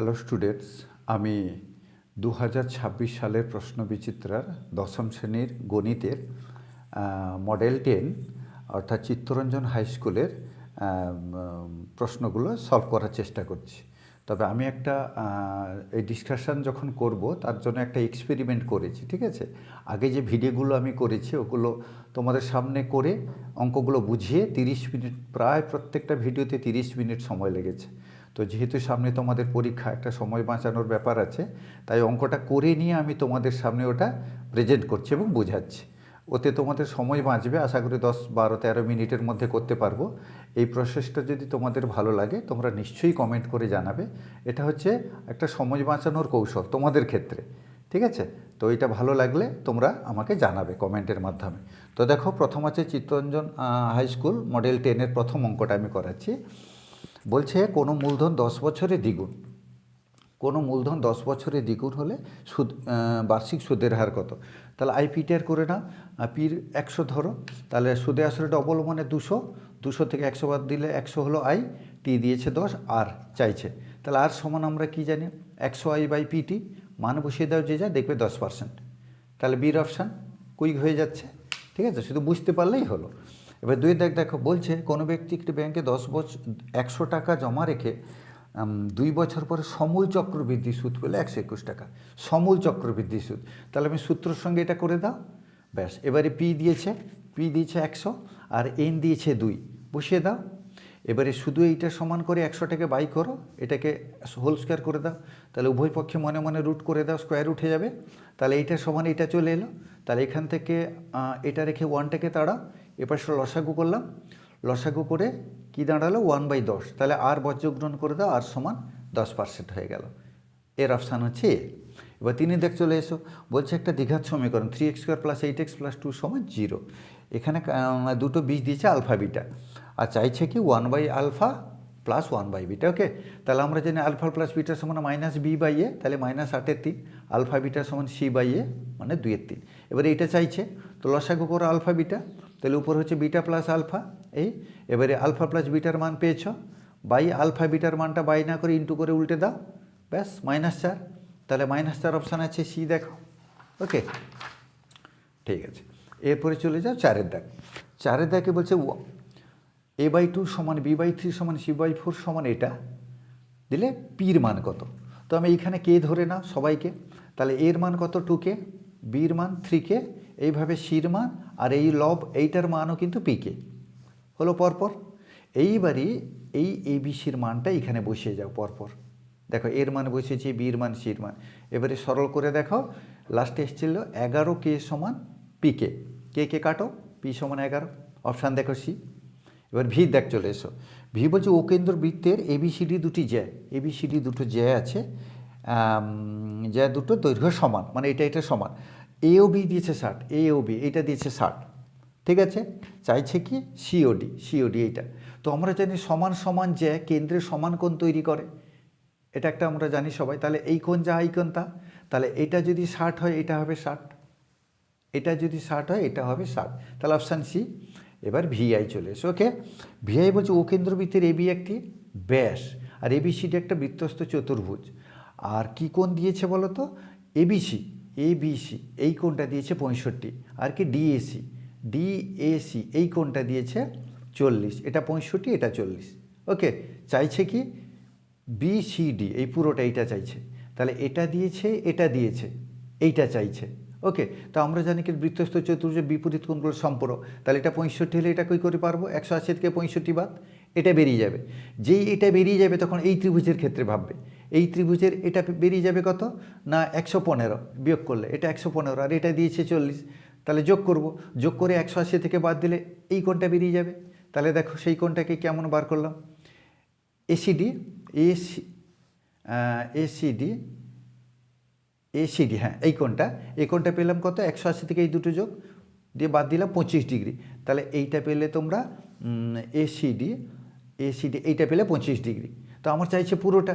Hello students আমি দু হাজার ছাব্বিশ সালের প্রশ্নবিচিত্রার দশম শ্রেণির গণিতের মডেল টেন অর্থাৎ চিত্তরঞ্জন হাই স্কুলের প্রশ্নগুলো সলভ করার চেষ্টা করছি। তবে আমি একটা এই ডিসকাশন যখন করব, তার জন্য একটা এক্সপেরিমেন্ট করেছি, ঠিক আছে? আগে যে ভিডিওগুলো আমি করেছি, ওগুলো তোমাদের সামনে করে অঙ্কগুলো বুঝিয়ে তিরিশ মিনিট, প্রায় প্রত্যেকটা ভিডিওতে তিরিশ মিনিট সময় লেগেছে। তো যেহেতু সামনে তোমাদের পরীক্ষা, একটা সময় বাঁচানোর ব্যাপার আছে, তাই অঙ্কটা করে নিয়ে আমি তোমাদের সামনে ওটা প্রেজেন্ট করছি এবং বোঝাচ্ছি। ওতে তোমাদের সময় বাঁচবে, আশা করি দশ, বারো, তেরো মিনিটের মধ্যে করতে পারব। এই প্রসেসটা যদি তোমাদের ভালো লাগে, তোমরা নিশ্চয়ই কমেন্ট করে জানাবে। এটা হচ্ছে একটা সময় বাঁচানোর কৌশল তোমাদের ক্ষেত্রে, ঠিক আছে? তো এটা ভালো লাগলে তোমরা আমাকে জানাবে কমেন্টের মাধ্যমে। তো দেখো, প্রথম আছে চিত্তরঞ্জন হাই স্কুল মডেল টেনের প্রথম অঙ্কটা আমি করাচ্ছি। বলছে, কোনো মূলধন দশ বছরে দ্বিগুণ। কোনো মূলধন দশ বছরে দ্বিগুণ হলে সুদ বার্ষিক সুদের হার কত? তাহলে আই পিটার করে না পির একশো ধরো। তাহলে সুদে আসলে ডবল মানে দুশো। দুশো থেকে একশো বাদ দিলে একশো হলো আই, টি দিয়েছে দশ, আর চাইছে। তাহলে আর সমান আমরা কি জানি? একশো আই বাই পিটি মান বসিয়ে দাও যে যা দেখবে দশ পার্সেন্ট। তাহলে বির অপশান কুইক হয়ে যাচ্ছে। ঠিক আছে? শুধু বুঝতে পারলেই হলো। এবার দুই দেখ, দেখো, বলছে, কোনো ব্যক্তি একটি ব্যাংকে দশ বছর একশো টাকা জমা রেখে দুই বছর পরে সমূল চক্রবৃদ্ধি সুদ পেলে একশো একুশ টাকা। সমূল চক্রবৃদ্ধি সুদ। তাহলে আমি সূত্রের সঙ্গে এটা করে দাও। ব্যাস, এবারে পি দিয়েছে পি দিয়েছে একশো আর এন দিয়েছে দুই। বসিয়ে দাও। এবারে শুধু এইটা সমান করে একশোটাকে বাই করো, এটাকে হোল স্কোয়ার করে দাও। তাহলে উভয় পক্ষে মনে মনে রুট করে দাও, স্কোয়ার উঠে যাবে। তাহলে এইটা সমান এটা চলে এলো। তাহলে এখান থেকে এটা রেখে ওয়ানটাকে তাড়াও। সে লসাগু করলাম। লসাগু করে কি দাঁড়াল? ওয়ান বাই দশ। তাহলে আর বজ্রগ্রহণ করে দাও আর সমান দশ পার্সেন্ট হয়ে গেল। এর অপশান হচ্ছে এ। এবার তিনি দেখ চলে এসো। বলছে একটা দীঘার সমীকরণ three x square plus eight x plus two সমান জিরো এখানে দুটো বীজ দিয়েছে আলফা বিটা আর চাইছে কি one by alpha plus one by beta okay তাহলে আমরা জানি আলফা প্লাস বিটার সমান মাইনাস বি বাই এ তাহলে মাইনাস আটের তিন। আলফা বিটার সমান সি বাই এ মানে দুইয়ের তিন। এবার এইটা চাইছে। তো লসাগু করো আলফা বিটা তাহলে উপর হচ্ছে বিটা প্লাস আলফা, এই? এবারে আলফা প্লাস বিটার মান পেয়েছ। বাই আলফা বিটার মানটা বাই না করে ইন্টু করে উল্টে দাও। ব্যাস, মাইনাস চার। তাহলে মাইনাস চার অপশান আছে, সি দেখো। ওকে? ঠিক আছে। এরপরে চলে যাও চারের দাগ। চারের দাগে বলছে এ বাই টু সমান, বি বাই থ্রি সমান, সি বাই ফোর সমান এটা। দিলে পির মান কত? তো আমি এইখানে কে ধরে না সবাইকে। তাহলে এর মান কত? টুকে বির মান থ্রিকে এইভাবে সির মান আর এই লব এইটার মানও কিন্তু পিকে হলো পরপর। এইবারই এই এবিসির মানটা এখানে বসিয়ে যাও পরপর। দেখো এর মান বসেছি বির মান সির মান। এবারে সরল করে দেখো লাস্টে এসেছিল এগারো কে সমান পিকে কে কে কাটো পি সমান এগারো। অপশান দেখো সি এবার ভি দেখ, চলে এসো। ভি বলছে ও কেন্দ্র বৃত্তের এবিসিডি দুটি জ্যা। এবিসিডি দুটো জ্যা আছে। জ্যা দুটো দৈর্ঘ্য সমান। মানে এটা এটা সমান। এ ও বি দিয়েছে ষাট এ ও বি এইটা দিয়েছে ষাট, ঠিক আছে? চাইছে কি? সিওডি সিওডি এইটা। তো আমরা জানি সমান সমান জ্যা কেন্দ্রে সমান কোণ তৈরি করে। এটা একটা আমরা জানি সবাই। তাহলে এই কোণ যা, এই কোণ তা তাহলে এটা যদি ষাট হয়, এটা হবে ষাট। এটা যদি ষাট হয়, এটা হবে ষাট। তাহলে অপশান সি। এবার ভিআই চলে এসো ওকে ভিআই বলছে ও কেন্দ্রবৃত্তের এবি একটি ব্যাস, আর এবিসিডি একটা বৃত্তস্ত চতুর্ভুজ। আর কি কোণ দিয়েছে বলো তো এবিসি এবিসি এই কোণটা দিয়েছে পঁয়ষট্টি। আর কি ডিএসি ডিএসি এই কোণটা দিয়েছে চল্লিশ। এটা পঁয়ষট্টি, এটা চল্লিশ। ওকে, চাইছে কি? বিসিডি এই পুরোটা এইটা চাইছে। তাহলে এটা দিয়েছে এটা দিয়েছে, এইটা চাইছে। ওকে, তো আমরা জানি কি বৃত্তস্থ চতুর্ভুজের বিপরীত কোণগুলো সম্পর্ক। তাহলে এটা পঁয়ষট্টি হলে এটা কই করে পারব? একশো আশি থেকে পঁয়ষট্টি বাদ। এটা বেরিয়ে যাবে। যেই এটা বেরিয়ে যাবে তখন এই ত্রিভুজের ক্ষেত্রে ভাববে। এই ত্রিভুজের এটা বেরিয়ে যাবে কত? না, একশো পনেরো বিয়োগ করলে। এটা একশো পনেরো, আর এটা দিয়েছে চল্লিশ। তাহলে যোগ করব। যোগ করে একশো আশি থেকে বাদ দিলে এই কোণটা বেরিয়ে যাবে। তাহলে দেখো সেই কোণটাকে কেমন বার করলাম? এসিডি এসি এসিডি এসিডি হ্যাঁ এই কোণটা। এই কোণটা পেলাম কত? একশো আশি থেকে এই দুটো যোগ। দিয়ে বাদ দিলাম পঁচিশ ডিগ্রি। তাহলে এইটা পেলে তোমরা এসিডি এসিডি এইটা পেলে পঁচিশ ডিগ্রি। তো আমার চাইছে পুরোটা।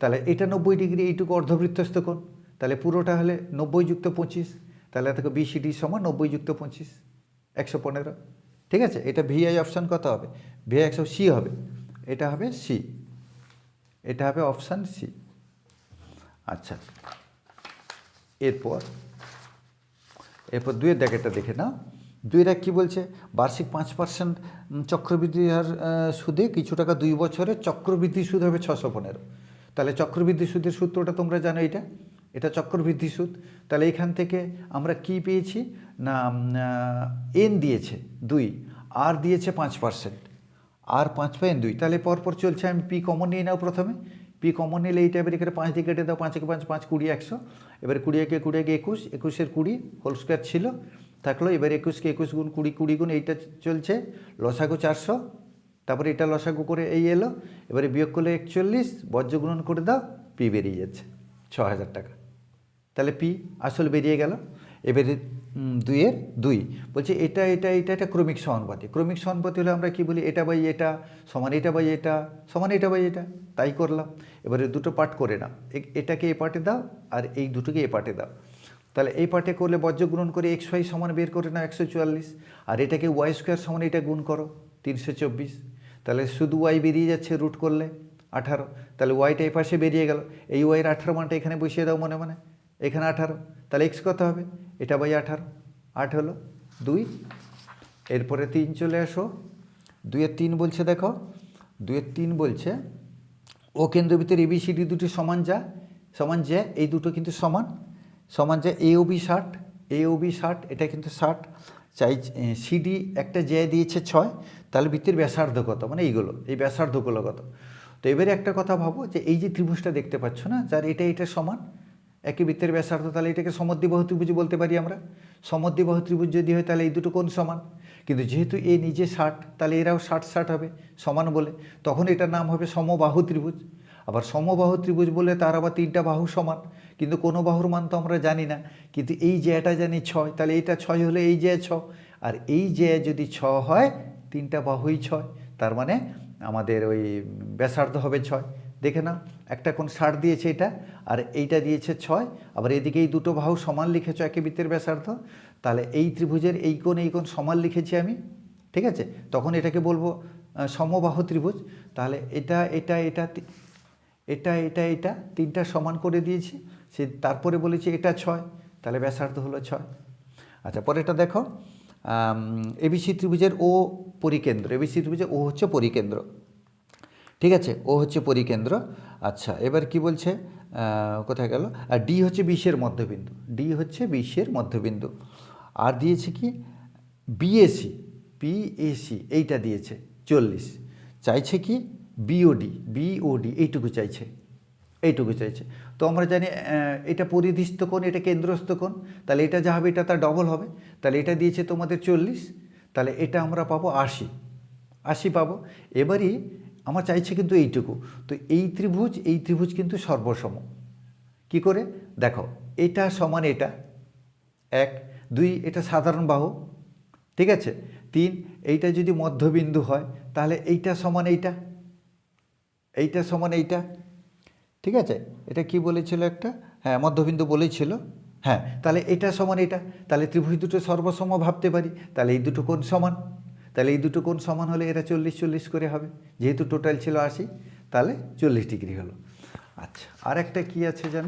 তাহলে এটা নব্বই ডিগ্রি, এইটুকু অর্ধবৃত্তস্থ কোণ। তাহলে পুরোটা হলে নব্বই যুক্ত পঁচিশ, তাহলে দেখো বিসিডি সমান নব্বই যুক্ত পঁচিশ, একশো পনেরো। ঠিক আছে? এটা ভিআই অপশান কত হবে? ভিআই একশো সি হবে। এটা হবে সি এটা হবে অপশান সি আচ্ছা। এরপর এরপর দুইয়ের দাগেটা দেখে নাও। দুইয়ের এক কী বলছে? বার্ষিক পাঁচ পার্সেন্ট চক্রবৃদ্ধি হার সুদে কিছু টাকা দুই বছরে চক্রবৃদ্ধি সুদ হবে ছশো পনেরো। তাহলে চক্রবৃদ্ধি সুদের সূত্রটা তোমরা জানো এটা এটা চক্রবৃদ্ধি সুদ তাহলে এখান থেকে আমরা কি পেয়েছি? না এন দিয়েছে, দুই। আর দিয়েছে পাঁচ পার্সেন্ট আর পাঁচ পয়েন্ট দুই। তাহলে পরপর চলছে, আমি পি কমন নিয়ে নাও প্রথমে। পি কমন নিলে এইটা এবার এখানে পাঁচ দিয়ে কেটে দাও পাঁচ একে পাঁচ পাঁচ কুড়ি, একশো। এবারে কুড়ি একে কুড়ি একে একুশ, একুশের কুড়ি হোল স্কোয়ার ছিল। থাকল, এবার একুশকে একুশ গুণ কুড়ি কুড়ি গুণ এইটা চলছে, লসাগু চারশো। তারপরে এটা লসাগু করে এই এলো, এবারে বিয়োগ করলে একচল্লিশ বজ্র গ্রহণ করে দাও পি বেরিয়ে যাচ্ছে ছ হাজার টাকা। তাহলে পি আসল বেরিয়ে গেল, এবারে দুইয়ের দুই। বলছে এটা এটা এটা এটা ক্রমিক সমানুপাতি। ক্রমিক সমানুপাতি হলে আমরা কি বলি? এটা বাই এটা, সমান এটা বাই এটা, সমান এটা বাই এটা। তাই করলাম। এবারে দুটো পার্ট করে এ- এটাকে এ পার্টে দাও আর এই দুটোকে এ পার্টে দাও। তাহলে এই পার্টে করলে বজ্র গ্রহণ করে এক্স ওয়াই সমান বের করে নাও, একশো চুয়াল্লিশ। আর এটাকে ওয়াই স্কোয়ার সমান এটা গুণ করো, তিনশো চব্বিশ। তাহলে শুধু ওয়াই বেরিয়ে যাচ্ছে রুট করলে আঠারো, তাহলে ওয়াইটা এই পাশে বেরিয়ে গেল। এই ওয়াইয়ের আঠারো মানটা এখানে বসিয়ে দাও মনে মনে। এখানে আঠারো, তাহলে এক্স কত হবে? এটা বাই আঠারো। আট হলো দুই। এরপরে তিন চলে আসো। দুইয়ের তিন বলছে দেখো, দুইয়ের তিন বলছে, ও কেন্দ্রবিতের এবিসিডি দুটি সমান যা, সমান যে এই দুটো কিন্তু সমান। সমান যে এ বি ষাট এ বি ষাট, এটা কিন্তু ষাট। চাই সিডি একটা যে দিয়েছে ছয়, তাহলে বৃত্তের ব্যাসার্ধ কত মানে এইগুলো, এই ব্যাসার্ধগুলো কত তো এবারে একটা কথা ভাবো যে এই যে ত্রিভুজটা দেখতে পাচ্ছ না, যার এটা এটা সমান, একই বৃত্তের ব্যাসার্ধ, তাহলে এটাকে সমদ্বিবাহু ত্রিভুজ বলতে পারি আমরা। সমদ্বিবাহু ত্রিভুজ যদি হয়, তাহলে এই দুটো কোন সমান। কিন্তু যেহেতু এ নিজে ষাট, তাহলে এরাও ষাট ষাট হবে, সমান বলে। তখন এটার নাম হবে সমবাহু ত্রিভুজ। আবার সমবাহু ত্রিভুজ বলে তার আবার তিনটা বাহু সমান। কিন্তু কোনো বাহুর মান তো আমরা জানি না। কিন্তু এই জ্যাটা জানি ছয়, তাহলে এইটা ছয় হলে এই জ্যা ছ। আর এই জ্যা যদি ছ হয়, তিনটা বাহুই ছয়। তার মানে আমাদের ওই ব্যাসার্ধ হবে ছয়। দেখে নাও, একটা কোন ষাট দিয়েছে এটা, আর এইটা দিয়েছে ছয়। আবার এদিকে এই দুটো বাহু সমান লিখেছ একে বৃত্তের ব্যাসার্ধ। তাহলে এই ত্রিভুজের এই কোণ এই কোণ সমান লিখেছি আমি। ঠিক আছে? তখন এটাকে বলব সমবাহু ত্রিভুজ। তাহলে এটা এটা এটা এটা এটা এটা তিনটা সমান করে দিয়েছি। সে তারপরে বলেছি এটা ছয়, তাহলে ব্যাসার্ধ হলো ছয়। আচ্ছা পরেরটা দেখো এবিসি ত্রিভুজের ও পরিকেন্দ্র এবিসি ত্রিভুজের ও হচ্ছে পরিকেন্দ্র। ঠিক আছে? ও হচ্ছে পরিকেন্দ্র। আচ্ছা এবার কি বলছে? কোথায় গেল? আর ডি হচ্ছে বিশের মধ্যবিন্দু, ডি হচ্ছে বিশের মধ্যবিন্দু। আর দিয়েছে কি? বিএসি বিএসি এইটা দিয়েছে, চল্লিশ। চাইছে কি? বিওডি বিওডি এইটুকু চাইছে এইটুকু চাইছে। তো আমরা জানি এটা পরিধিস্থ কোণ, এটা কেন্দ্রস্থ কোণ, তাহলে এটা যা হবে, এটা তার ডবল হবে। তাহলে এটা দিয়েছে তোমাদের চল্লিশ, তাহলে এটা আমরা পাবো আশি আশি পাবো। এবারই আমার চাইছে কিন্তু এইটুকু। তো এই ত্রিভুজ এই ত্রিভুজ কিন্তু সর্বসম। কি করে? দেখো, এটা সমান এটা, এক, দুই, এটা সাধারণ বাহু, ঠিক আছে? তিন, এইটা যদি মধ্যবিন্দু হয়, তাহলে এইটা সমান এইটা। এইটা সমান এইটা। ঠিক আছে? এটা কি বলেছিল একটা? হ্যাঁ মধ্যবিন্দু বলেছিল। হ্যাঁ তাহলে এটা সমান এটা। তাহলে ত্রিভুজ দুটো সর্বসম ভাবতে পারি। তাহলে এই দুটো কোণ সমান। তাহলে এই দুটো কোণ সমান হলে এরা চল্লিশ চল্লিশ করে হবে। যেহেতু টোটাল ছিল আশি, তাহলে চল্লিশ ডিগ্রি হলো। আচ্ছা আর একটা কী আছে যেন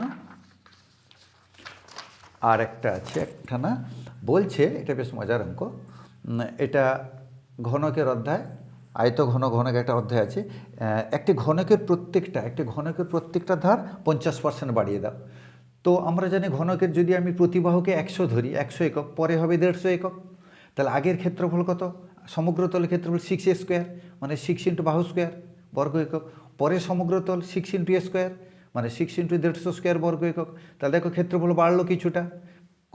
আর একটা আছে একটা না বলছে, এটা বেশ মজার অঙ্ক। এটা ঘনকের অধ্যায়। আয়ত ঘন ঘনক একটা অধ্যায় আছে একটি ঘনকের প্রত্যেকটা, একটি ঘনকের প্রত্যেকটা ধার পঞ্চাশ পার্সেন্ট বাড়িয়ে দাও। তো আমরা জানি ঘনকের যদি আমি প্রতিবাহকে একশো ধরি, একশো একক, পরে হবে দেড়শো একক। তাহলে আগের ক্ষেত্রফল কত? সমগ্রতলের ক্ষেত্রফল সিক্স স্কোয়ার মানে সিক্স ইন্টু বাহু স্কোয়ার বর্গ একক। পরে সমগ্রতল সিক্স ইন্টু স্কোয়ার মানে সিক্স ইন্টু দেড়শো স্কোয়ার বর্গ একক। তাহলে দেখো ক্ষেত্রফল বাড়লো কিছুটা।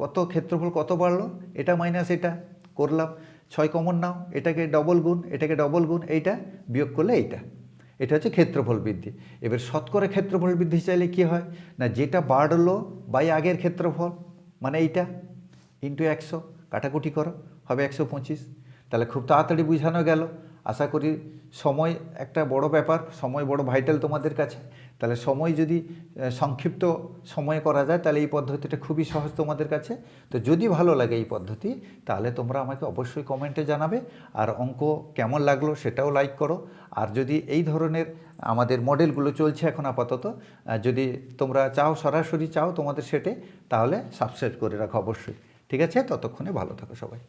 কত ক্ষেত্রফল কত বাড়লো? এটা মাইনাস এটা, করলাম। ছয় কমন নাও, এটাকে ডবল গুণ, এটাকে ডবল গুণ, এইটা বিয়োগ করলে এইটা। এটা হচ্ছে ক্ষেত্রফল বৃদ্ধি। এবার শতকরা ক্ষেত্রফল বৃদ্ধি চাইলে কি হয়? না, যেটা বাড়লো বাই আগের ক্ষেত্রফল মানে এইটা ইন্টু একশো, কাটাকুটি করো, হবে একশো পঁচিশ। তাহলে খুব তাড়াতাড়ি বোঝানো গেল। আশা করি সময় একটা বড় ব্যাপার, সময় বড় ভাইটাল তোমাদের কাছে। তাহলে সময় যদি সংক্ষিপ্ত সময়ে করা যায়, তাহলে এই পদ্ধতিটা খুবই সহজ তোমাদের কাছে। তো যদি ভালো লাগে এই পদ্ধতি, তাহলে তোমরা আমাকে অবশ্যই কমেন্টে জানাবে। আর অঙ্ক কেমন লাগল সেটাও লাইক করো। আর যদি এই ধরনের আমাদের মডেলগুলো চলছে এখন আপাতত যদি তোমরা চাও, সরাসরি চাও তোমাদের সেটে, তাহলে সাবস্ক্রাইব করে রাখো অবশ্যই। ঠিক আছে? ততক্ষণে ভালো থাকো সবাই।